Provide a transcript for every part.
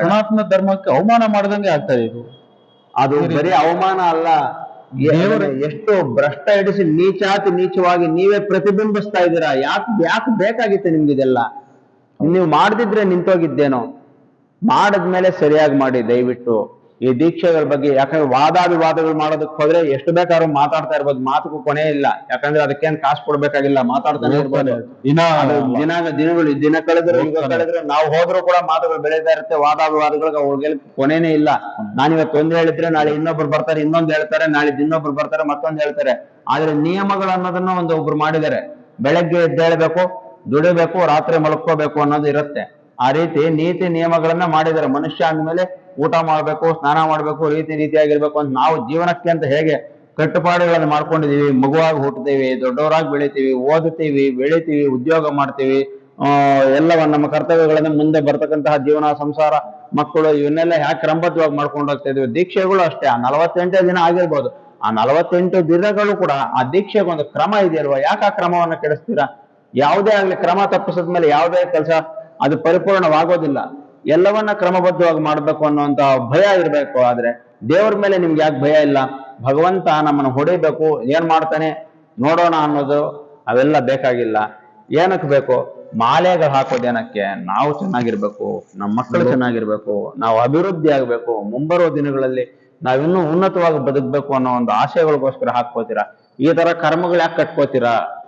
ಸನಾತನ ಧರ್ಮಕ್ಕೆ ಅವಮಾನ ಮಾಡ್ದಂಗೆ ಆಗ್ತದೆ ಇದು ಅದು ಬರೀ ಅವಮಾನ ಅಲ್ಲ. ಎಷ್ಟು ಭ್ರಷ್ಟ ಹಿಡಿಸಿ ನೀಚಾತಿ ನೀಚವಾಗಿ ನೀವೇ ಪ್ರತಿಬಿಂಬಿಸ್ತಾ ಇದ್ದೀರಾ? ಯಾಕೆ ಯಾಕೆ ಬೇಕಾಗಿತ್ತು ನಿಮ್ಗೆ ಇದೆಲ್ಲ? ನೀವು ಮಾಡದಿದ್ರೆ ನಿಂತೋಗಿದ್ದೇನೋ. ಮಾಡದ್ಮೇಲೆ ಸರಿಯಾಗಿ ಮಾಡಿ ದಯವಿಟ್ಟು. ಈ ದೀಕ್ಷೆಗಳ ಬಗ್ಗೆ ಯಾಕಂದ್ರೆ ವಾದಾಭಿವಾದಗಳು ಮಾಡೋದಕ್ಕೆ ಹೋದ್ರೆ ಎಷ್ಟು ಬೇಕಾದ್ರೂ ಮಾತಾಡ್ತಾ ಇರ್ಬೋದು. ಮಾತುಗೂ ಕೊನೆ ಇಲ್ಲ. ಯಾಕಂದ್ರೆ ಅದಕ್ಕೇನ್ ಕಾಸು ಕೊಡ್ಬೇಕಾಗಿಲ್ಲ. ಮಾತಾಡ್ತಾನೆ ಇರ್ಬೋದು. ದಿನ ದಿನ ದಿನಗಳು ದಿನ ಕಳೆದ್ರೆ ಯುಗ. ಕಳೆದ್ರೆ ನಾವು ಹೋದ್ರು ಕೂಡ ಮಾತುಗಳು ಬೆಳೀತಾ ಇರುತ್ತೆ. ವಾದಾಭಿವಾದಗಳಿಗೆ ಅವ್ರಿಗೆ ಕೊನೆನೇ ಇಲ್ಲ. ನಾನು ಇವತ್ತು ಒಂದ್ ಹೇಳಿದ್ರೆ ನಾಳೆ ಇನ್ನೊಬ್ರು ಬರ್ತಾರೆ ಇನ್ನೊಂದ್ ಹೇಳ್ತಾರೆ ನಾಳೆ ಇನ್ನೊಬ್ರು ಬರ್ತಾರೆ ಮತ್ತೊಂದ್ ಹೇಳ್ತಾರೆ. ಆದ್ರೆ ನಿಯಮಗಳು ಅನ್ನೋದನ್ನ ಒಂದು ಒಬ್ರು ಮಾಡಿದ್ದಾರೆ. ಬೆಳಗ್ಗೆ ಎದ್ದೇಳ್ಬೇಕು ದುಡಿಬೇಕು ರಾತ್ರಿ ಮಲ್ಕೋಬೇಕು ಅನ್ನೋದು ಇರುತ್ತೆ. ಆ ರೀತಿ ನೀತಿ ನಿಯಮಗಳನ್ನ ಮಾಡಿದ್ದಾರೆ. ಮನುಷ್ಯ ಅಂದ್ಮೇಲೆ ಊಟ ಮಾಡ್ಬೇಕು, ಸ್ನಾನ ಮಾಡ್ಬೇಕು, ರೀತಿ ರೀತಿಯಾಗಿರ್ಬೇಕು ಅಂತ ನಾವು ಜೀವನಕ್ಕೆ ಅಂತ ಹೇಗೆ ಕಟ್ಟುಪಾಡುಗಳನ್ನು ಮಾಡ್ಕೊಂಡಿದೀವಿ ಮಗುವಾಗಿ ಹುಟ್ಟುತ್ತೀವಿ, ದೊಡ್ಡವರಾಗಿ ಬೆಳಿತೀವಿ, ಓದುತ್ತೀವಿ, ಬೆಳಿತೀವಿ, ಉದ್ಯೋಗ ಮಾಡ್ತೀವಿ ಎಲ್ಲವನ್ನ ನಮ್ಮ ಕರ್ತವ್ಯಗಳನ್ನ ಮುಂದೆ ಬರ್ತಕ್ಕಂತಹ ಜೀವನ, ಸಂಸಾರ, ಮಕ್ಕಳು ಇವನ್ನೆಲ್ಲ ಯಾಕೆ ಕ್ರಮಬದ್ಧವಾಗಿ ಮಾಡ್ಕೊಂಡು ಹೋಗ್ತಾ ಇದೀವಿ ದೀಕ್ಷೆಗಳು ಅಷ್ಟೇ, ಆ ನಲವತ್ತೆಂಟೇ ದಿನ ಆಗಿರ್ಬೋದು. ಆ ನಲವತ್ತೆಂಟು ದಿನಗಳು ಕೂಡ ಆ ದೀಕ್ಷೆಗೆ ಒಂದು ಕ್ರಮ ಇದೆಯಲ್ವಾ? ಯಾಕೆ ಆ ಕ್ರಮವನ್ನ ಕೆಡಿಸ್ತೀರಾ? ಯಾವುದೇ ಆಗ್ಲಿ ಕ್ರಮ ತಪ್ಪಿಸಿದ ಮೇಲೆ ಯಾವುದೇ ಕೆಲಸ ಅದು ಪರಿಪೂರ್ಣವಾಗೋದಿಲ್ಲ. ಎಲ್ಲವನ್ನ ಕ್ರಮಬದ್ಧವಾಗಿ ಮಾಡ್ಬೇಕು ಅನ್ನುವಂತ ಭಯ ಇರಬೇಕು. ಆದ್ರೆ ದೇವ್ರ ಮೇಲೆ ನಿಮ್ಗೆ ಯಾಕೆ ಭಯ ಇಲ್ಲ? ಭಗವಂತ ನಮ್ಮನ್ನು ಹೊಡಿಬೇಕು. ಏನ್ ಮಾಡ್ತಾನೆ? ನೋಡೋಣ ಅನ್ನೋದು ಅವೆಲ್ಲ ಬೇಕಾಗಿಲ್ಲ. ಏನಕ್ಕೆ ಬೇಕು? ಮಾಲೆಗಳು ಹಾಕೋದು ಏನಕ್ಕೆ? ನಾವು ಚೆನ್ನಾಗಿರ್ಬೇಕು. ನಮ್ಮ ಮಕ್ಕಳು ಚೆನ್ನಾಗಿರ್ಬೇಕು. ನಾವು ಅಭಿವೃದ್ಧಿ ಆಗ್ಬೇಕು. ಮುಂಬರುವ ದಿನಗಳಲ್ಲಿ ನಾವಿನ್ನೂ ಉನ್ನತವಾಗಿ ಬದುಕಬೇಕು ಅನ್ನೋ ಒಂದು ಆಶಯಗಳಿಗೋಸ್ಕರ ಹಾಕೋತೀರಾ ಈ ತರ ಕರ್ಮಗಳು ಯಾಕೆ ಕಟ್ಕೋತೀರಾ?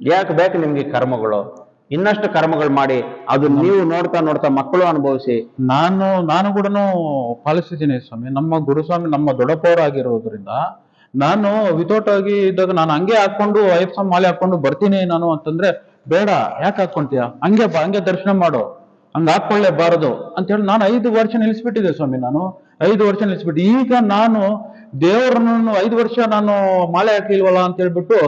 ಯಾಕೆ ಬೇಕು ನಿಮ್ಗೆ ಕರ್ಮಗಳು? ಇನ್ನಷ್ಟು ಕರ್ಮಗಳು ಮಾಡಿ ಅದು ನೀವು ನೋಡ್ತಾ ನೋಡ್ತಾ ಮಕ್ಕಳು ಅನುಭವಿಸಿ. ನಾನು ನಾನು ಕೂಡ ಪಾಲಿಸಿದ್ದೀನಿ ಸ್ವಾಮಿ. ನಮ್ಮ ಗುರುಸ್ವಾಮಿ ನಮ್ಮ ದೊಡ್ಡಪ್ಪವರಾಗಿರೋದ್ರಿಂದ ನಾನು ವಿತೌಟ್ ಆಗಿ ಇದ್ದಾಗ ನಾನು ಹಂಗೆ ಹಾಕೊಂಡು ಸಮ್ ಮಾಲೆ ಹಾಕೊಂಡು ಬರ್ತೀನಿ ನಾನು ಅಂತಂದ್ರೆ ಬೇಡ ಯಾಕೆ ಹಾಕೊಂತೀಯ ಹಂಗೆ ಬಾ ಹಂಗೆ ದರ್ಶನ ಮಾಡು. ಹಂಗ ಹಾಕೊಳ್ಳೇಬಾರದು ಅಂತ ಹೇಳಿ ನಾನು ಐದು ವರ್ಷ ನಿಲ್ಲಿಸ್ಬಿಟ್ಟಿದ್ದೆ ಸ್ವಾಮಿ ನಾನು. ಐದು ವರ್ಷ ನಿಲ್ಲಿಸ್ಬಿಟ್ಟು ಈಗ ನಾನು ದೇವರನ್ನು ಐದು ವರ್ಷ ನಾನು ಮಾಲೆ ಹಾಕಿಲ್ವಲ್ಲ ಅಂತ ಹೇಳ್ಬಿಟ್ಟು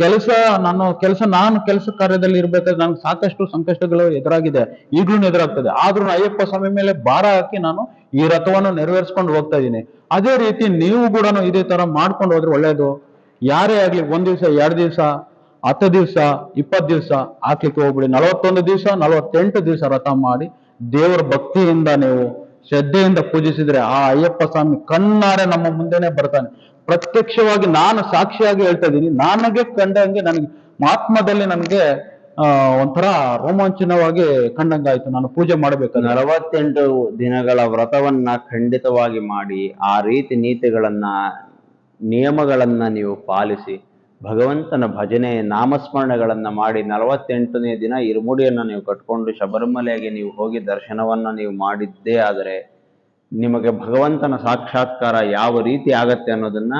ಕೆಲಸ ನಾನು ಕೆಲಸ ನಾನು ಕೆಲಸ ಕಾರ್ಯದಲ್ಲಿ ಇರ್ಬೇಕಾದ್ರೆ ನನಗೆ ಸಾಕಷ್ಟು ಸಂಕಷ್ಟಗಳು ಎದುರಾಗಿದೆ. ಈಗಲೂ ಎದುರಾಗ್ತದೆ. ಆದ್ರೂ ಅಯ್ಯಪ್ಪ ಸ್ವಾಮಿ ಮೇಲೆ ಭಾರ ಹಾಕಿ ನಾನು ಈ ರಥವನ್ನು ನೆರವೇರಿಸ್ಕೊಂಡು ಹೋಗ್ತಾ ಇದ್ದೀನಿ. ಅದೇ ರೀತಿ ನೀವು ಕೂಡ ಇದೇ ತರ ಮಾಡ್ಕೊಂಡು ಹೋದ್ರೆ ಒಳ್ಳೇದು. ಯಾರೇ ಆಗ್ಲಿ ಒಂದ್ ದಿವ್ಸ, ಎರಡ್ ದಿವಸ, ಹತ್ತು ದಿವ್ಸ, ಇಪ್ಪತ್ತು ದಿವ್ಸ ಹಾಕ್ಲಿಕ್ಕೆ ಹೋಗ್ಬಿಡಿ. ನಲವತ್ತೊಂದು ದಿವಸ, ನಲವತ್ತೆಂಟು ದಿವಸ ರಥ ಮಾಡಿ ದೇವರ ಭಕ್ತಿಯಿಂದ ನೀವು ಶ್ರದ್ಧೆಯಿಂದ ಪೂಜಿಸಿದ್ರೆ ಆ ಅಯ್ಯಪ್ಪ ಸ್ವಾಮಿ ಕಣ್ಣಾರೆ ನಮ್ಮ ಮುಂದೆನೆ ಬರ್ತಾನೆ. ಪ್ರತ್ಯಕ್ಷವಾಗಿ ನಾನು ಸಾಕ್ಷಿಯಾಗಿ ಹೇಳ್ತಾ ಇದ್ದೀನಿ. ನನಗೆ ಕಂಡಂಗೆ ನನಗೆ ಮಹಾತ್ಮದಲ್ಲಿ ನನಗೆ ಒಂಥರ ರೋಮಾಂಚನವಾಗಿ ಕಂಡಂಗಾಯ್ತು. ನಾನು ಪೂಜೆ ಮಾಡಬೇಕು ನಲವತ್ತೆಂಟು ದಿನಗಳ ವ್ರತವನ್ನ ಖಂಡಿತವಾಗಿ ಮಾಡಿ, ಆ ರೀತಿ ನೀತಿಗಳನ್ನ, ನಿಯಮಗಳನ್ನ ನೀವು ಪಾಲಿಸಿ, ಭಗವಂತನ ಭಜನೆ, ನಾಮಸ್ಮರಣೆಗಳನ್ನ ಮಾಡಿ ನಲವತ್ತೆಂಟನೇ ದಿನ ಇರುಮುಡಿಯನ್ನ ನೀವು ಕಟ್ಕೊಂಡು ಶಬರಿಮಲೆಗೆ ನೀವು ಹೋಗಿ ದರ್ಶನವನ್ನ ನೀವು ಮಾಡಿದ್ದೇ ಆದರೆ ನಿಮಗೆ ಭಗವಂತನ ಸಾಕ್ಷಾತ್ಕಾರ ಯಾವ ರೀತಿ ಆಗತ್ತೆ ಅನ್ನೋದನ್ನ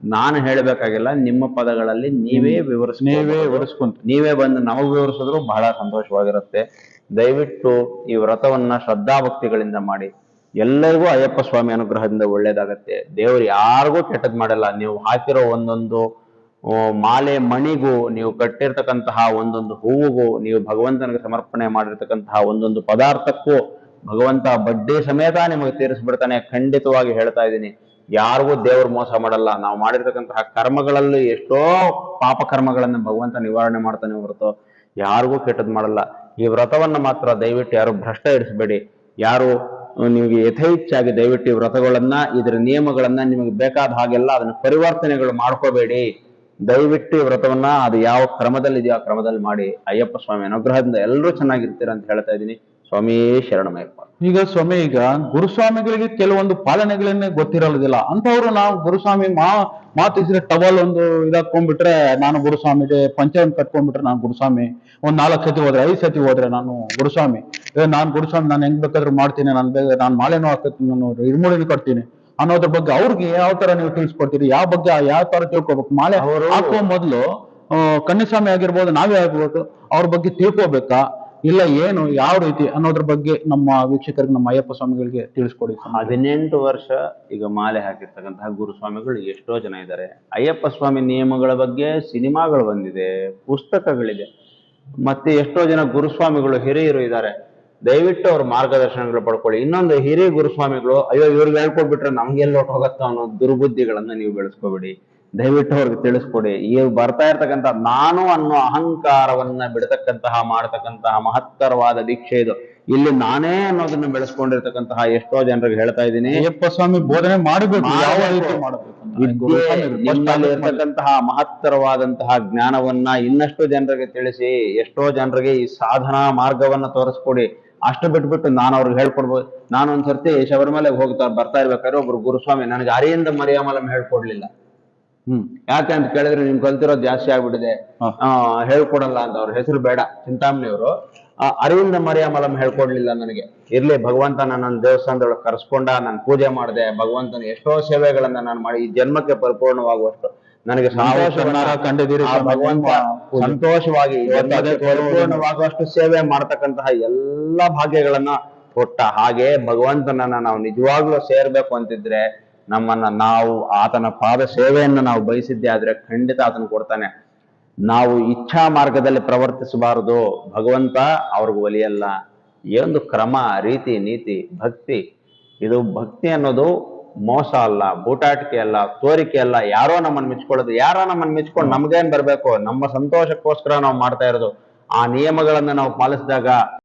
ನಾನು ಹೇಳಬೇಕಾಗಿಲ್ಲ. ನಿಮ್ಮ ಪದಗಳಲ್ಲಿ ನೀವೇ ವಿವರಿಸ್ ನೀವೇ ವಿವರಿಸ್ಕೊಂತ ನೀವೇ ಬಂದು ನಮಗೆ ವಿವರಿಸಿದ್ರು ಬಹಳ ಸಂತೋಷವಾಗಿರುತ್ತೆ. ದಯವಿಟ್ಟು ಈ ವ್ರತವನ್ನ ಶ್ರದ್ಧಾಭಕ್ತಿಗಳಿಂದ ಮಾಡಿ. ಎಲ್ಲರಿಗೂ ಅಯ್ಯಪ್ಪ ಸ್ವಾಮಿ ಅನುಗ್ರಹದಿಂದ ಒಳ್ಳೇದಾಗತ್ತೆ. ದೇವರು ಯಾರಿಗೂ ಕೆಟ್ಟದ್ ಮಾಡಲ್ಲ. ನೀವು ಹಾಕಿರೋ ಒಂದೊಂದು ಮಾಲೆ ಮಣಿಗೂ ನೀವು ಕಟ್ಟಿರ್ತಕ್ಕಂತಹ ಒಂದೊಂದು ಹೂವಿಗೂ ನೀವು ಭಗವಂತನಿಗೆ ಸಮರ್ಪಣೆ ಮಾಡಿರ್ತಕ್ಕಂತಹ ಒಂದೊಂದು ಪದಾರ್ಥಕ್ಕೂ ಭಗವಂತ ಬಡ್ಡಿ ಸಮೇತ ನಿಮಗೆ ತೀರಿಸ್ಬಿಡ್ತಾನೆ, ಖಂಡಿತವಾಗಿ ಹೇಳ್ತಾ ಇದ್ದೀನಿ. ಯಾರಿಗೂ ದೇವರು ಮೋಸ ಮಾಡಲ್ಲ. ನಾವು ಮಾಡಿರ್ತಕ್ಕಂತಹ ಕರ್ಮಗಳಲ್ಲಿ ಎಷ್ಟೋ ಪಾಪ ಕರ್ಮಗಳನ್ನು ಭಗವಂತ ನಿವಾರಣೆ ಮಾಡ್ತಾನೆ ಹೊರತು ಯಾರಿಗೂ ಕೆಟ್ಟದ್ ಮಾಡಲ್ಲ. ಈ ವ್ರತವನ್ನ ಮಾತ್ರ ದಯವಿಟ್ಟು ಯಾರು ಭ್ರಷ್ಟ ಇಡಿಸಬೇಡಿ ಯಾರು ನಿಮಗೆ ಯಥೇಚ್ಛಾಗಿ ದಯವಿಟ್ಟು ವ್ರತಗಳನ್ನ, ಇದರ ನಿಯಮಗಳನ್ನ ನಿಮಗೆ ಬೇಕಾದ ಹಾಗೆಲ್ಲ ಅದನ್ನ ಪರಿವರ್ತನೆಗಳು ಮಾಡ್ಕೋಬೇಡಿ. ದಯವಿಟ್ಟು ವ್ರತವನ್ನ ಅದು ಯಾವ ಕ್ರಮದಲ್ಲಿ ಇದೆಯೋ ಆ ಕ್ರಮದಲ್ಲಿ ಮಾಡಿ. ಅಯ್ಯಪ್ಪ ಸ್ವಾಮಿ, ಅನುಗ್ರಹದಿಂದ ಎಲ್ಲರೂ ಚೆನ್ನಾಗಿರ್ತೀರ ಅಂತ ಹೇಳ್ತಾ ಇದ್ದೀನಿ. ಸ್ವಾಮಿಯೇ ಶರಣಮಯ್ಯಪ್ಪ ಈಗ ಸ್ವಾಮಿ ಈಗ ಗುರುಸ್ವಾಮಿಗಳಿಗೆ ಕೆಲವೊಂದು ಪಾಲನೆಗಳನ್ನೇ ಗೊತ್ತಿರಲ್ಲದಿಲ್ಲ ಅಂತವ್ರು ನಾವು ಗುರುಸ್ವಾಮಿ ಮಾ ಮಾತಿಸಿದ್ರೆ ಟವಲ್ ಒಂದು ಇದಾಕೊಂಡ್ಬಿಟ್ರೆ ನಾನು ಗುರುಸ್ವಾಮಿಗೆ ಪಂಚಾಯತ್ ಕಟ್ಕೊಂಡ್ಬಿಟ್ರೆ ನಾನು ಗುರುಸ್ವಾಮಿ. ಒಂದ್ ನಾಲ್ಕು ಸತಿ ಹೋದ್ರೆ ಐದು ಸತಿ ಹೋದ್ರೆ ನಾನು ಗುರುಸ್ವಾಮಿ. ಏ ನಾನು ಗುರುಸ್ವಾಮಿ ನಾನು ಹೆಂಗ್ ಬೇಕಾದ್ರೂ ಮಾಡ್ತೀನಿ. ನಾನು ಬೇಗ ನಾನು ಮಾಲೆನೂ ಹಾಕತ್ತೀನಿ ನಾನು ಇರ್ಮುಡಿನೂ ಕಟ್ತೀನಿ ಅನ್ನೋದ್ರ ಬಗ್ಗೆ ಅವ್ರಿಗೆ ಯಾವ ತರ ನೀವು ತಿಳಿಸ್ಕೊಡ್ತೀರಿ? ಯಾವ ಬಗ್ಗೆ ಯಾವ ತರ ತಿಳ್ಕೊಬೇಕು? ಮಾಲೆ ಅವರು- ಹಾಕೋ ಮೊದಲು ಕನ್ನಿಸ್ವಾಮಿ ಆಗಿರ್ಬೋದು ನಾವೇ ಆಗಿರ್ಬೋದು ಅವ್ರ ಬಗ್ಗೆ ತಿಳ್ಕೊಬೇಕಾ? ಇಲ್ಲ, ಏನು, ಯಾವ ರೀತಿ ಅನ್ನೋದ್ರ ಬಗ್ಗೆ ನಮ್ಮ ವೀಕ್ಷಕರಿಗೆ, ನಮ್ಮ ಅಯ್ಯಪ್ಪ ಸ್ವಾಮಿಗಳಿಗೆ ತಿಳಿಸ್ಕೊಡಿ. ಹದಿನೆಂಟು ವರ್ಷ ಈಗ ಮಾಲೆ ಹಾಕಿರ್ತಕ್ಕಂತಹ ಗುರುಸ್ವಾಮಿಗಳು ಎಷ್ಟೋ ಜನ ಇದ್ದಾರೆ. ಅಯ್ಯಪ್ಪ ಸ್ವಾಮಿ ನಿಯಮಗಳ ಬಗ್ಗೆ ಸಿನಿಮಾಗಳು ಬಂದಿದೆ, ಪುಸ್ತಕಗಳಿದೆ. ಮತ್ತೆ ಎಷ್ಟೋ ಜನ ಗುರುಸ್ವಾಮಿಗಳು ಹಿರಿಯರು ಇದ್ದಾರೆ. ದಯವಿಟ್ಟು ಅವ್ರ ಮಾರ್ಗದರ್ಶನಗಳು ಪಡ್ಕೊಳ್ಳಿ. ಇನ್ನೊಂದು ಹಿರಿಯ ಗುರುಸ್ವಾಮಿಗಳು, ಅಯ್ಯೋ, ಇವ್ರಿಗೆ ಹೇಳ್ಕೊಟ್ಬಿಟ್ರೆ ನಮ್ಗೆ ಎಲ್ಲಿ ಹೊರ್ಟ್ ಹೋಗತ್ತೋ ಅನ್ನೋ ದುರ್ಬುದ್ಧಿಗಳನ್ನ ನೀವು ಬೆಳೆಸ್ಕೋಬೇಡಿ. ದಯವಿಟ್ಟು ಅವ್ರಿಗೆ ತಿಳಿಸ್ಕೊಡಿ. ಈ ಬರ್ತಾ ಇರ್ತಕ್ಕಂಥ ನಾನು ಅನ್ನೋ ಅಹಂಕಾರವನ್ನ ಬಿಡತಕ್ಕಂತಹ ಮಾಡತಕ್ಕಂತಹ ಮಹತ್ತರವಾದ ದೀಕ್ಷೆ ಇದು. ಇಲ್ಲಿ ನಾನೇ ಅನ್ನೋದನ್ನ ಬೆಳೆಸ್ಕೊಂಡಿರ್ತಕ್ಕಂತಹ ಎಷ್ಟೋ ಜನರಿಗೆ ಹೇಳ್ತಾ ಇದ್ದೀನಿ. ಅಯ್ಯಪ್ಪ ಸ್ವಾಮಿ ಬೋಧನೆ ಮಾಡಬೇಕು. ಯಾವ ರೀತಿ ಮಾಡಬೇಕು ಮಹತ್ತರವಾದಂತಹ ಜ್ಞಾನವನ್ನ ಇನ್ನಷ್ಟು ಜನರಿಗೆ ತಿಳಿಸಿ ಎಷ್ಟೋ ಜನರಿಗೆ ಈ ಸಾಧನಾ ಮಾರ್ಗವನ್ನ ತೋರಿಸ್ಕೊಡಿ. ಅಷ್ಟು ಬಿಟ್ಬಿಟ್ಟು ನಾನು ಅವ್ರಿಗೆ ಹೇಳ್ಕೊಡ್ಬೋದು. ನಾನು ಒಂದ್ಸರ್ತಿ ಶಬರಿಮಲೆಗೆ ಹೋಗ್ತಾ ಬರ್ತಾ ಇರ್ಬೇಕಾದ್ರೆ ಒಬ್ರು ಗುರುಸ್ವಾಮಿ ನನಗೆ ಅರಿಯಿಂದ ಮರಿಯಮಲಂ ಹೇಳ್ಕೊಡ್ಲಿಲ್ಲ. ಹ್ಮ್. ಯಾಕೆ ಅಂತ ಕೇಳಿದ್ರೆ ನಿಮ್ ಕಲ್ತಿರೋದು ಜಾಸ್ತಿ ಆಗ್ಬಿಟ್ಟಿದೆ. ಆ, ಹೇಳ್ಕೊಡಲ್ಲ ಅಂತ ಅವ್ರ ಹೆಸರು ಬೇಡ. ಚಿಂತಾಮಣಿಯವರು. ಅರವಿಂದ ಮರಿಯಮಲಂ ಹೇಳ್ಕೊಡ್ಲಿಲ್ಲ ನನಗೆ. ಇರ್ಲಿ ಭಗವಂತ ನನ್ನ ದೇವಸ್ಥಾನದೊಳಗೆ ಕರೆಸ್ಕೊಂಡ ನಾನು ಪೂಜೆ ಮಾಡಿದೆ. ಭಗವಂತನ ಎಷ್ಟೋ ಸೇವೆಗಳನ್ನ ನಾನು ಮಾಡಿ ಈ ಜನ್ಮಕ್ಕೆ ಪರಿಪೂರ್ಣವಾಗುವಷ್ಟು ನನಗೆ ಸಂತೋಷ ಸಂತೋಷವನ್ನ ಕಂಡಿದ್ದೀರಿ ಆ ಸ್ವಾಮಿ ಭಗವಂತ ನಿಮ್ಮ ಪೂಜೆ. ಸಂತೋಷವಾಗಿ ಇವತ್ತು ಪರಿಪೂರ್ಣವಾಗುವಷ್ಟು ಸೇವೆ ಮಾಡ್ತಕ್ಕಂತಹ ಎಲ್ಲಾ ಭಾಗ್ಯಗಳನ್ನ ಕೊಟ್ಟ ಹಾಗೆ ಭಗವಂತನನ್ನ ನಾವು ನಿಜವಾಗ್ಲೂ ಸೇರ್ಬೇಕು ಅಂತಿದ್ರೆ ನಮ್ಮನ್ನ ನಾವು ಆತನ ಪಾದ ಸೇವೆಯನ್ನು ನಾವು ಬಯಸಿದ್ದೇ ಆದ್ರೆ ಖಂಡಿತ ಆತನು ಕೊಡ್ತಾನೆ. ನಾವು ಇಚ್ಛಾ ಮಾರ್ಗದಲ್ಲಿ ಪ್ರವರ್ತಿಸಬಾರದು. ಭಗವಂತ ಅವ್ರಿಗೆ ಒಲಿಯಲ್ಲ. ಒಂದು ಕ್ರಮ, ರೀತಿ, ನೀತಿ, ಭಕ್ತಿ, ಇದು ಭಕ್ತಿ ಅನ್ನೋದು ಮೋಸ ಅಲ್ಲ, ಬೂಟಾಟಿಕೆ ಅಲ್ಲ, ತೋರಿಕೆ ಅಲ್ಲ. ಯಾರೋ ನಮ್ಮನ್ನ ಮೆಚ್ಕೊಳ್ಳೋದು, ಯಾರೋ ನಮ್ಮನ್ನ ಮೆಚ್ಕೊಂಡು ನಮ್ಗೇನ್ ಬರಬೇಕು? ನಮ್ಮ ಸಂತೋಷಕ್ಕೋಸ್ಕರ ನಾವು ಮಾಡ್ತಾ ಇರೋದು. ಆ ನಿಯಮಗಳನ್ನು ನಾವು ಪಾಲಿಸಿದಾಗ